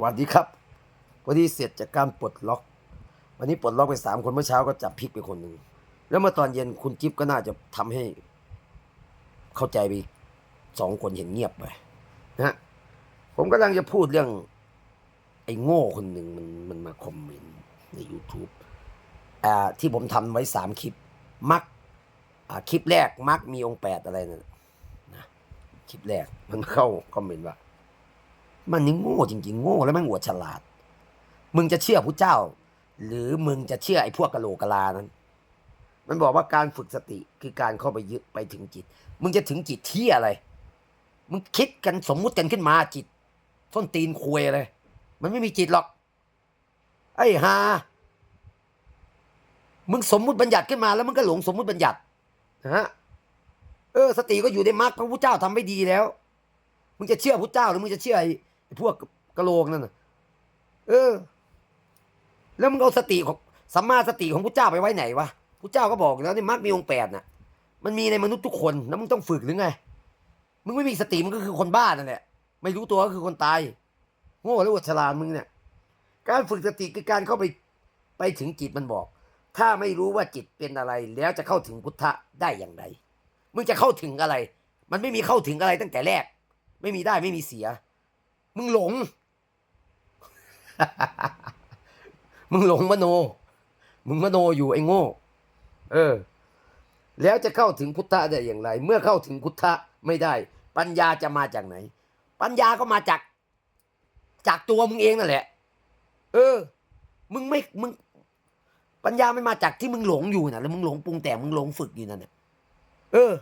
สวัสดีครับ วันนี้เสร็จจากการปลดล็อก วันนี้ปลดล็อกไปสามคนเมื่อเช้าก็จับพลิกไปคนหนึ่งแล้วเมื่อตอนเย็นคุณจิ๊บก็น่าจะทำให้ เข้าใจไปสองคนเห็นเงียบไปนะฮะผมกำลังจะพูดเรื่อง ไอ้โง่คนหนึ่งมันมันมาคอมเมนต์ใน YouTube อ่าที่ผมทำไว้สามคลิป มักอ่าคลิปแรกมักมีองค์แปดอะไรนั่นนะคลิปแรกมันเข้าคอมเมนต์ว่า มันนี่โง่จริงๆ โง่แล้วมันอวดฉลาด มึงจะเชื่อพระเจ้า หรือมึงจะเชื่อไอ้พวกกะโหลกกะลานั้น มันบอกว่าการฝึกสติคือการเข้าไปยึดไปถึงจิต มึงจะถึงจิตที่อะไร มึงคิดกันสมมุติกันขึ้นมาจิตส้นตีนควยเลย มันไม่มีจิตหรอก ไอ้ฮามึงสมมุติบัญญัติขึ้นมาแล้วมึงก็หลงสมมุติบัญญัตินะฮะเออ สติก็อยู่ในมรรคพระพุทธเจ้าทำไม่ดีแล้ว มึงจะเชื่อพระเจ้าหรือมึงจะเชื่อ พวกกระโหลกนั่นน่ะ เออ แล้วมึงเอาสติของสัมมาสติของพระเจ้าไปไว้ไหนวะพระเจ้าก็บอกแล้วในมรรคมีองค์แปดน่ะ มันมีในมนุษย์ทุกคนแล้วมึงต้องฝึกหรือไง มึงไม่มีสติมึงก็คือคนบ้านั่นแหละ ไม่รู้ตัวก็คือคนตาย โง่แล้วอวดฉลาดมึงเนี่ย การฝึกสติคือการเข้าไปไปถึงจิตมันบอก ถ้าไม่รู้ว่าจิตเป็นอะไร แล้วจะเข้าถึงพุทธะได้อย่างไร มึงจะเข้าถึงอะไร มันไม่มีเข้าถึงอะไรตั้งแต่แรก ไม่มีได้ไม่มีเสีย มึงหลง มึงหลงมโน มึงมโนอยู่ไอ้โง่ เออ แล้วจะเข้าถึงพุทธะได้อย่างไร เมื่อเข้าถึงพุทธะไม่ได้ ปัญญาจะมาจากไหน ปัญญาก็มาจาก จากตัวมึงเองนั่นแหละ เออ มึงไม่ มึง ปัญญาไม่มาจากที่มึงหลงอยู่นะแล้วมึงหลงปรุงแต่งมึงหลงฝึกอยู่นั่นน่ะเออ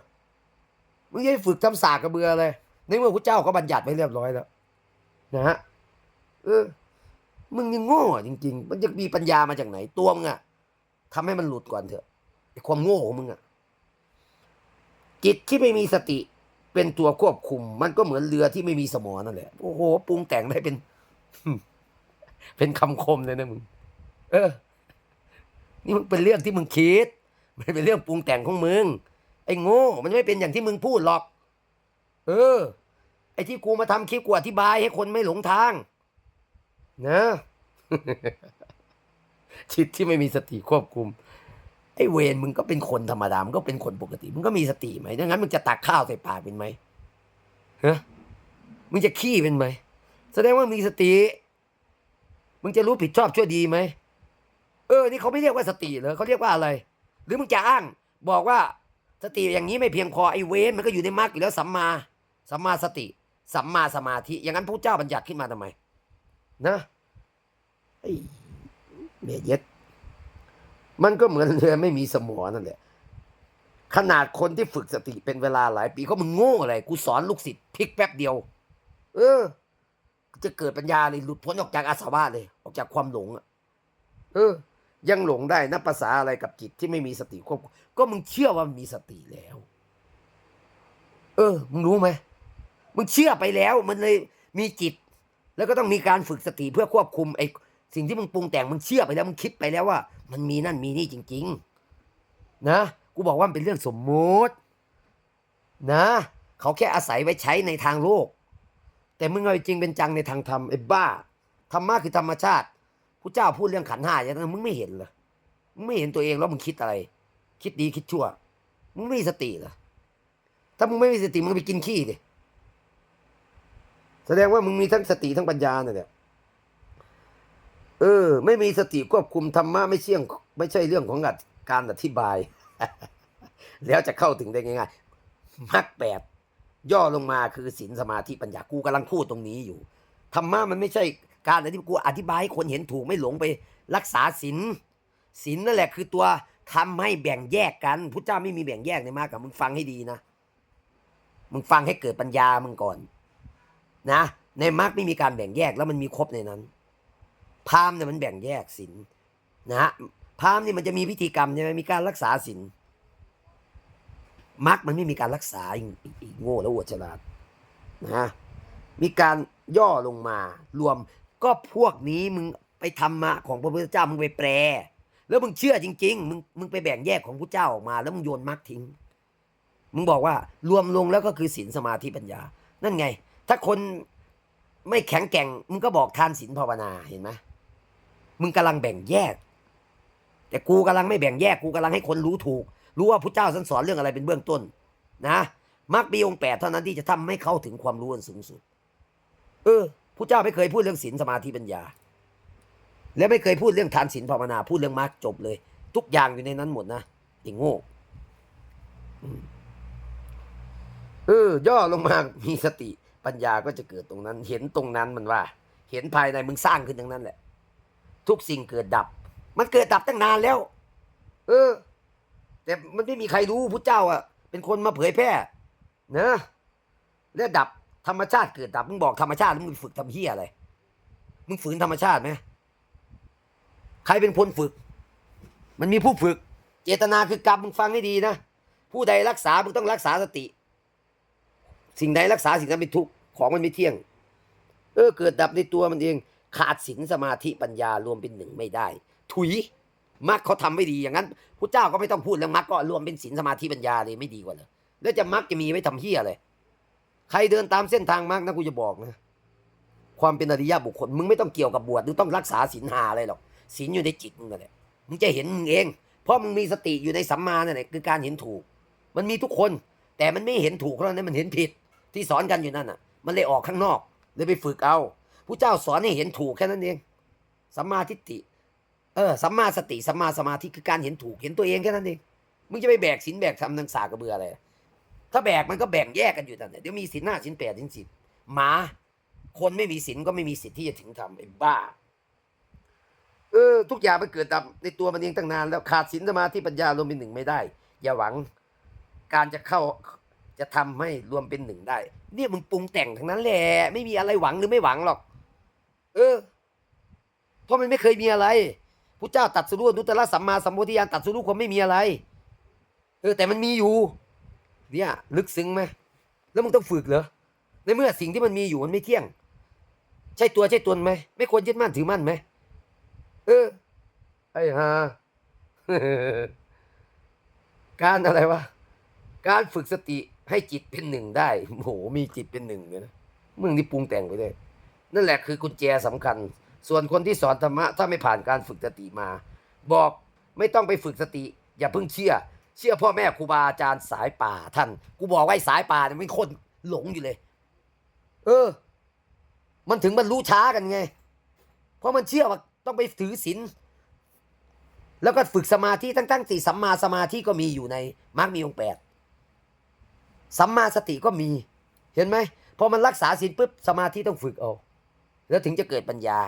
มึงยังฝึกทำสากกระเบือเลยในเมื่อพระเจ้าก็บัญญัติไว้เรียบร้อยแล้ว นะฮะเออ มึงยังโง่จริง ๆ มันจะมีปัญญามาจากไหนตัวมึงอะทำให้มันหลุดก่อนเถอะไอความโง่ของมึงอะจิตที่ไม่มีสติเป็นตัวควบคุม มันก็เหมือนเรือที่ไม่มีสมอนั่นแหละโอ้โหปรุงแต่งได้เป็น เป็นคำคมเลยนะมึงเออ นี่มันเป็นเรื่องที่มึงคิดไม่เป็นเรื่องปรุงแต่งของมึงไอ้โง่ มันไม่เป็นอย่างที่มึงพูดหรอก เออ ไอ้ที่กูมาทำคลิปกูอธิบายให้คนไม่หลงทางนะจิตที่ไม่มีสติควบคุม ไอ้เวรมึงก็เป็นคนธรรมดามึงก็เป็นคนปกติ มึงก็มีสติไหมดังนั้นมึงจะตักข้าวใส่ปากเป็นไหมฮะมึงจะขี้เป็นไหมแสดงว่ามีสติ มึงจะรู้ผิดชอบชั่วดีไหมเออ นี่เขาไม่เรียกว่าสติเหรอเขาเรียกว่าอะไร หรือมึงจะอ้างบอกว่าสติอย่างนี้ไม่เพียงพอไอ้เวนมันก็อยู่ในมรรคอยู่แล้วสัมมาสัมมาสติ สัมมาสมาธิ อย่างนั้นพระเจ้าบัญญัติขึ้นมาทำไม นะไอ้เมียเย็ด มันก็เหมือนเรือไม่มีสมอนั่นแหละ ขนาดคนที่ฝึกสติเป็นเวลาหลายปีเขามึงโง่อะไร กูสอนลูกศิษย์พลิกแป๊บเดียว เออ จะเกิดปัญญาเลยหลุดพ้นออกจากอาสวะเลย ออกจากความหลงอะเออ ยังหลงได้นับภาษาอะไรกับจิตที่ไม่มีสติควบก็มึงเชื่อว่ามีสติแล้ว เออ มึงรู้ไหม มึงเชื่อไปแล้วมันเลยมีจิต แล้วก็ต้องมีการฝึกสติเพื่อควบคุมไอ้สิ่งที่มึงปรุงแต่งมึงเชื่อไปแล้วมึงคิดไปแล้วว่า มันมีนั่นมีนี่จริง ๆ นะ กูบอกว่ามันเป็นเรื่องสมมุติ นะ เขาแค่อาศัยไว้ใช้ในทางโลก แต่มึงเอาจริงเป็นจังในทางธรรมไอ้บ้าธรรมะคือธรรมชาติพระเจ้าพูดเรื่องขันห้าอย่างนั้นมึงไม่เห็นเหรอมึงไม่เห็นตัวเองแล้วมึงคิดอะไร คิดดีคิดชั่ว มึงไม่มีสติเหรอถ้ามึงไม่มีสติมึงไปกินขี้ดิ แสดงว่ามึงมีทั้งสติทั้งปัญญาเนี่ยเออ ไม่มีสติควบคุมธรรมะไม่เชี่ยง ไม่ใช่เรื่องของการอธิบาย แล้วจะเข้าถึงได้ง่ายๆมรรคแปดย่อลงมาคือศีลสมาธิปัญญากูกำลังพูดตรงนี้อยู่ธรรมะมันไม่ใช่การอะไรที่กูอธิบายให้คนเห็นถูกไม่หลงไปรักษาศีลศีลนั่นแหละคือตัวทำให้แบ่งแยกกันพุทธเจ้าไม่มีแบ่งแยกในมรรคอะมึงฟังให้ดีนะ มึงฟังให้เกิดปัญญามึงก่อน นะในมรรคไม่มีการแบ่งแยกแล้วมันมีครบในนั้น พราหมณ์เนี่ยมันแบ่งแยกศีลนะฮะพราหมณ์นี่มันจะมีพิธีกรรมใช่ไหมมีการรักษาศีลมรรคมันไม่มีการรักษาอีกโง่แล้วอวดฉลาดนะมีการย่อลงมารวมก็พวกนี้มึงไปทำมาของพระพุทธเจ้ามึงไปแปล แล้วมึงเชื่อจริง ๆ มึงมึงไปแบ่งแยกของพระเจ้าออกมา แล้วมึงโยนมรรคทิ้ง มึงบอกว่ารวมลงแล้วก็คือศีลสมาธิปัญญา นั่นไง ถ้าคนไม่แข็งแกร่ง มึงก็บอกทานศีลภาวนาเห็นไหมมึงกำลังแบ่งแยก แต่กูกำลังไม่แบ่งแยกกูกำลังให้คนรู้ถูก รู้ว่าพระเจ้าท่านสอนเรื่องอะไรเป็นเบื้องต้น นะมรรคมีองค์แปดเท่านั้นที่จะทำให้เข้าถึงความรู้อันสูงสุด เออพระเจ้าไม่เคยพูดเรื่องศีลสมาธิปัญญา และไม่เคยพูดเรื่องทานศีลภาวนา พูดเรื่องมรรคจบเลย ทุกอย่างอยู่ในนั้นหมดนะไอ้โง่เออย่อลงมามีสติ ปัญญาก็จะเกิดตรงนั้น เห็นตรงนั้นมันว่า เห็นภายในมึงสร้างขึ้นทั้งนั้นแหละ ทุกสิ่งเกิดดับ มันเกิดดับตั้งนานแล้ว เออ แต่มันไม่มีใครรู้พุทธเจ้าอะ เป็นคนมาเผยแพร่นะและดับธรรมชาติเกิดดับมึงบอกธรรมชาติแล้วมึงฝึกทำเฮียอะไรมึงฝืนธรรมชาติไหมใครเป็นคนฝึก มันมีผู้ฝึก เจตนาคือกรรมมึงฟังให้ดีนะ ผู้ใดรักษา มึงต้องรักษาสติ สิ่งใดรักษาสิ่งนั้นเป็นทุกข์ ของมันไม่เที่ยง เออ เกิดดับในตัวมันเอง ขาดศีลสมาธิปัญญารวมเป็นหนึ่งไม่ได้ ถุยมรรคเขาทำไม่ดีอย่างนั้นพระเจ้าก็ไม่ต้องพูดเรื่องมรรคก็รวมเป็นศีลสมาธิปัญญาเลยไม่ดีกว่าเลยแล้วจะมรรคจะมีไว้ทำเฮียอะไรใครเดินตามเส้นทางมรรคนะกูจะบอกนะความเป็นอริยบุคคลมึงไม่ต้องเกี่ยวกับบวชหรือต้องรักษาศีลหาอะไรหรอกศีลอยู่ในจิตมึงนั่นแหละมึงจะเห็นมึงเอง เพราะมึงมีสติอยู่ในสัมมาเนั่นแหละคือการเห็นถูก มันมีทุกคน แต่มันไม่เห็นถูกเท่านั้นมันเห็นผิดที่สอนกันอยู่นั่นน่ะ มันเลยออกข้างนอกเลยไปฝึกเอาผู้เจ้าสอนให้เห็นถูกแค่นั้นเองสัมมาทิฏฐิเออสัมมาสติสัมมาสมาธิคือการเห็นถูกเห็นตัวเองแค่นั้นเองมึงจะไปแบกศีลแบกธรรมนังสากระเบืออะไรถ้าแบกมันก็แบ่งแยกกันอยู่แต่เดี๋ยวมีศีลห้าศีลแปดศีลสิบหมาคนไม่มีศีลก็ไม่มีสิทธิ์ที่จะถึงธรรมไอ้บ้า เออ ทุกอย่างมันเกิดดับในตัวมันเองตั้งนาน แล้วขาดศีลสมาธิปัญญารวมเป็นหนึ่งไม่ได้ อย่าหวังการจะเข้า จะทำให้รวมเป็นหนึ่งได้ เนี่ยมึงปรุงแต่งทั้งนั้นแหละไม่มีอะไรหวังหรือไม่หวังหรอก เออ เพราะมันไม่เคยมีอะไรพระเจ้าตัดสู้นุตตรสัมมาสัมโพธิญาณตัดสู้ความไม่มีอะไร เออ แต่มันมีอยู่ เนี่ยลึกซึ้งไหมแล้วมึงต้องฝึกเหรอในเมื่อสิ่งที่มันมีอยู่มันไม่เที่ยง ใช่ตัวใช่ตนไหมไม่ควรยึดมั่นถือมั่นไหมเออไอ้ห่าการอะไรวะ การฝึกสติ ให้จิตเป็นหนึ่งได้โอ้โหมีจิตเป็นหนึ่งเลยนะมึงนี่ปรุงแต่งไปเลยนั่นแหละคือกุญแจสำคัญ ส่วนคนที่สอนธรรมะถ้าไม่ผ่านการฝึกสติมา บอกไม่ต้องไปฝึกสติ อย่าเพิ่งเชื่อ เชื่อพ่อแม่ครูบาอาจารย์สายป่าท่าน กูบอกไว้สายป่าเนี่ยมันคนหลงอยู่เลย เออ มันถึงมันรู้ช้ากันไง เพราะมันเชื่อว่าต้องไปถือศีลแล้วก็ฝึกสมาธิตั้งตั้งสี่สัมมาสมาธิก็มีอยู่ในมรรคมีองค์แปด สัมมาสติก็มี เห็นไหมพอมันรักษาศีลปุ๊บสมาธิต้องฝึกเอา แล้วถึงจะเกิดปัญญา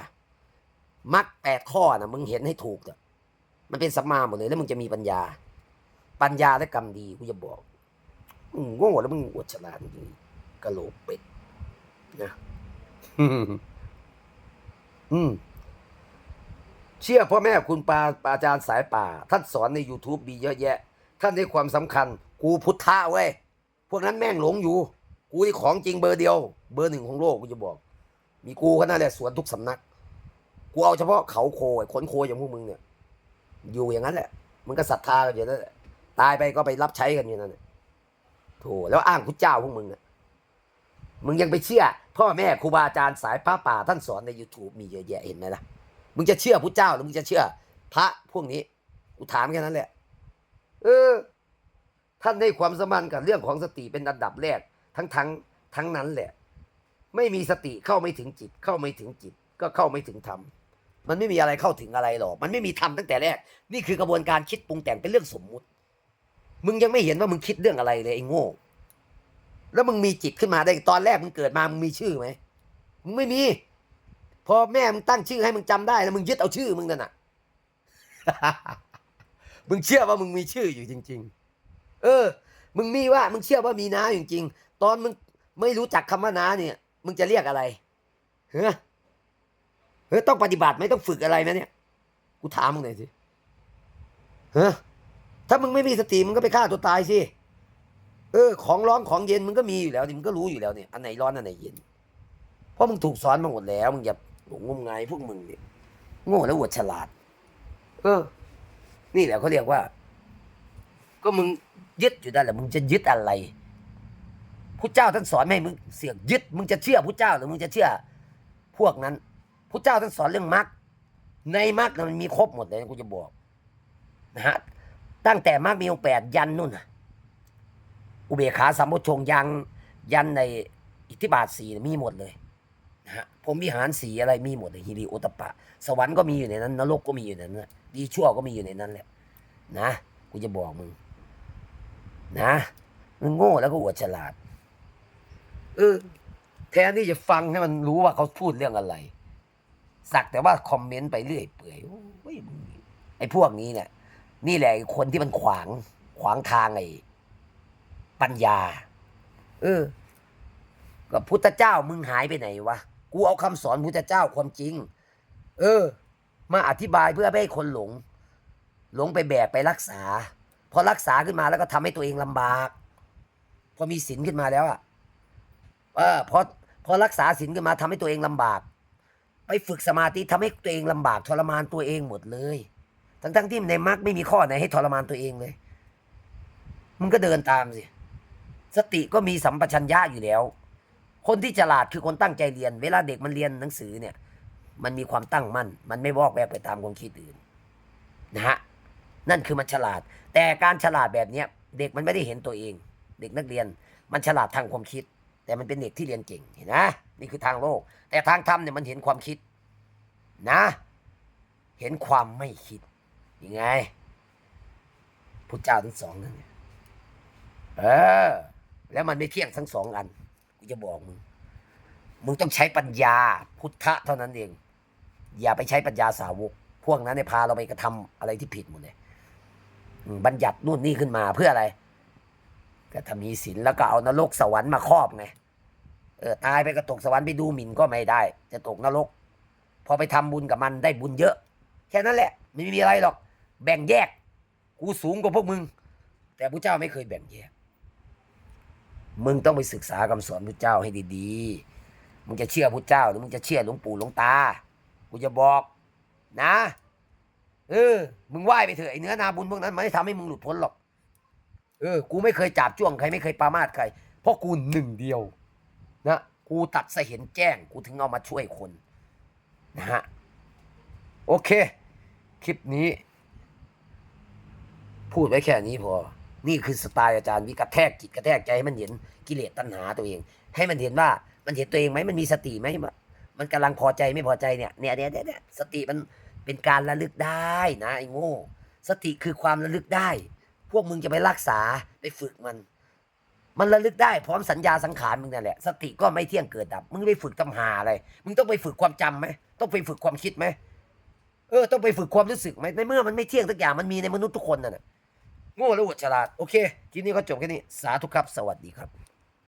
มรรคแปดข้อนะมึงเห็นให้ถูกเถอะมันเป็นสัมมาหมดเลยแล้วมึงจะมีปัญญา ปัญญาและกรรมดีกูจะบอกมึงโง่แล้วมึงอวดฉลาดจริงกะโหลกเป็ดนะอืมเชื่อพ่อแม่คุณปาปาอาจารย์สายป่า ท่านสอนใน YouTube มีเยอะแยะ ท่านให้ความสำคัญ กูพุทธะเว้ย พวกนั้นแม่งหลงอยู่ กูนี่ของจริงเบอร์เดียว เบอร์หนึ่งของโลกกูจะบอก มีกูแค่นั้นแหละสวนทุกสำนัก กูเอาเฉพาะเขาโคไอ้ขนโคอย่างพวกมึงเนี่ย อยู่อย่างนั้นแหละ มันก็ศรัทธากันอยู่นั่นแหละ ตายไปก็ไปรับใช้กันอยู่นั่นแหละโถแล้วอ้างพุทธเจ้าพวกมึงเนี่ยมึงยังไปเชื่อ พ่อแม่ครูบาอาจารย์สายพระป่าท่านสอนใน YouTube มีเยอะแยะเห็นไหมล่ะ มึงจะเชื่อพุทธเจ้าหรือมึงจะเชื่อ พระพวกนี้ กูถามแค่นั้นแหละ เออ ท่านให้ความสำคัญกับเรื่องของสติเป็นอันดับแรกทั้งทั้งทั้งนั้นแหละ ไม่มีสติเข้าไม่ถึงจิต เข้าไม่ถึงจิต ก็เข้าไม่ถึงธรรมมันไม่มีอะไรเข้าถึงอะไรหรอก มันไม่มีธรรมตั้งแต่แรก นี่คือกระบวนการคิดปรุงแต่งเป็นเรื่องสมมุติ มึงยังไม่เห็นว่ามึงคิดเรื่องอะไรเลยไอ้โง่ แล้วมึงมีจิตขึ้นมาได้ตอนแรกมึงเกิดมามึงมีชื่อไหมมึงไม่มี พอแม่มึงตั้งชื่อให้มึงจำได้แล้วมึงยึดเอาชื่อมึงนั่นน่ะ มึงเชื่อว่ามึงมีชื่ออยู่จริง ๆ เออ มึงมีว่ามึงเชื่อว่ามีน้าจริงๆ ตอนมึงไม่รู้จักคำว่าน้าเนี่ย มึงจะเรียกอะไรเฮ้ยเฮ้ยต้องปฏิบัติไหมต้องฝึกอะไรไหมเนี่ย กูถามมึงหน่อยสิเฮ้ยถ้ามึงไม่มีสติมึงก็ไปฆ่าตัวตายสิเออ ของร้อนของเย็นมึงก็มีอยู่แล้วนี่มึงก็รู้อยู่แล้วเนี่ยอันไหนร้อนอันไหนเย็น เพราะมึงถูกสอนมาหมดแล้วมึงอย่าหลงงมงายพวกมึงเนี่ยโง่แล้วอวดฉลาด เออ นี่แหละเขาเรียกว่า ก็มึง ยึดอยู่ได้แหละมึงจะยึดอะไรพระเจ้าท่านสอนไม่ให้มึงเสี่ยกยึด มึงจะเชื่อพระเจ้าหรือมึงจะเชื่อพวกนั้นพระเจ้าท่านสอนเรื่องมรรคในมรรคน่ะมันมีครบหมดเลยกูจะบอกนะฮะตั้งแต่มรรคมีองแปดยันนู่นนะอุเบกขาสัมโพชงยังยันในอิทธิบาทสี่มีหมดเลยนะฮะผมวิหารสีอะไรมีหมดเลยฮิริโอตปปะสวรรค์ก็มีอยู่ในนั้นนรกก็มีอยู่ในนั้นดีชั่วก็มีอยู่ในนั้นแหละนะกูจะบอกมึง นะมึงโง่แล้วก็อวดฉลาด เออ แทนที่จะฟังให้มันรู้ว่าเขาพูดเรื่องอะไร สักแต่ว่าคอมเมนต์ไปเรื่อยเปื่อยโอ้ยไอ้พวกนี้เนี่ยนี่แหละคนที่มันขวางขวางทางไอ้ปัญญา เออก็พุทธเจ้ามึงหายไปไหนวะกูเอาคำสอนพุทธเจ้าความจริง เออ มาอธิบายเพื่อไม่ให้คนหลง หลงไปแบกไปรักษา พอรักษาขึ้นมาแล้วก็ทำให้ตัวเองลำบาก พอมีศีลขึ้นมาแล้วอะเออพอพอรักษาศีลขึ้นมาทำให้ตัวเองลำบาก ไปฝึกสมาธิทำให้ตัวเองลำบากทรมานตัวเองหมดเลย ทั้งทั้งที่ในมรรคไม่มีข้อไหนให้ทรมานตัวเองเลยมึงก็เดินตามสิ สติก็มีสัมปชัญญะอยู่แล้ว คนที่ฉลาดคือคนตั้งใจเรียน เวลาเด็กมันเรียนหนังสือเนี่ย มันมีความตั้งมั่น มันไม่วอกแวกไปตามความคิดอื่นนะฮะ นั่นคือมันฉลาด แต่การฉลาดแบบเนี้ยเด็กมันไม่ได้เห็นตัวเอง เด็กนักเรียนมันฉลาดทางความคิด แต่มันเป็นเด็กที่เรียนเก่งเห็นนะนี่คือทางโลก แต่ทางธรรมเนี่ยมันเห็นความคิดนะ เห็นความไม่คิดยังไงพุทธเจ้าทั้งสองนั่นเนี่ยเออ แล้วมันไม่เที่ยงทั้งสองอันกูจะบอกมึงมึงต้องใช้ปัญญาพุทธะเท่านั้นเอง อย่าไปใช้ปัญญาสาวก พวกนั้นเนี่ยพาเราไปกระทำอะไรที่ผิดหมดเลย บัญญัตินู่นนี่ขึ้นมาเพื่ออะไร ก็ถ้ามีศีลแล้วก็เอานรกสวรรค์มาครอบไงเออตายไปก็ตกสวรรค์ไปดูหมิ่นก็ไม่ได้ จะตกนรก พอไปทำบุญกับมันได้บุญเยอะ แค่นั้นแหละ ไม่มีอะไรหรอก แบ่งแยก กูสูงกว่าพวกมึง แต่พระเจ้าไม่เคยแบ่งแยก มึงต้องไปศึกษาคำสอนพระเจ้าให้ดีๆ มึงจะเชื่อพระเจ้าหรือมึงจะเชื่อหลวงปู่หลวงตา กูจะบอกนะ เออ มึงไหว้ไปเถอะไอ้เนื้อนาบุญพวกนั้นมันไม่ทำให้มึงหลุดพ้นหรอก เออ กูไม่เคยจับจ้วงใครไม่เคยปรามาสใคร เพราะกูหนึ่งเดียว นะ กูตัดเสะเห็นแจ้ง กูถึงเอามาช่วยคนนะฮะ โอเค คลิปนี้ พูดไว้แค่นี้พอ นี่คือสไตล์อาจารย์วิกระแทกจิตกระแทกใจให้มันเห็นกิเลสตัณหาตัวเอง ให้มันเห็นว่ามันเห็นตัวเองไหมมันมีสติไหมมันกำลังพอใจไม่พอใจเนี่ยเนี่ยเนี่ยเนี่ยเนี่ยสติมัน เป็นการระลึกได้นะไอ้โง่ สติคือความระลึกได้ พวกมึงจะไปรักษาไปฝึกมัน มันระลึกได้พร้อมสัญญาสังขารมึงนั่นแหละ สติก็ไม่เที่ยงเกิดดับ มึงไปฝึกทำหาอะไร มึงต้องไปฝึกความจำไหม ต้องไปฝึกความคิดไหม เออ ต้องไปฝึกความรู้สึกไหม ในเมื่อมันไม่เที่ยงทุกอย่าง มันมีในมนุษย์ทุกคนน่ะนะโง่และอวดฉลาด โอเคคลิปนี้ก็จบแค่นี้ สาธุครับ สวัสดีครับ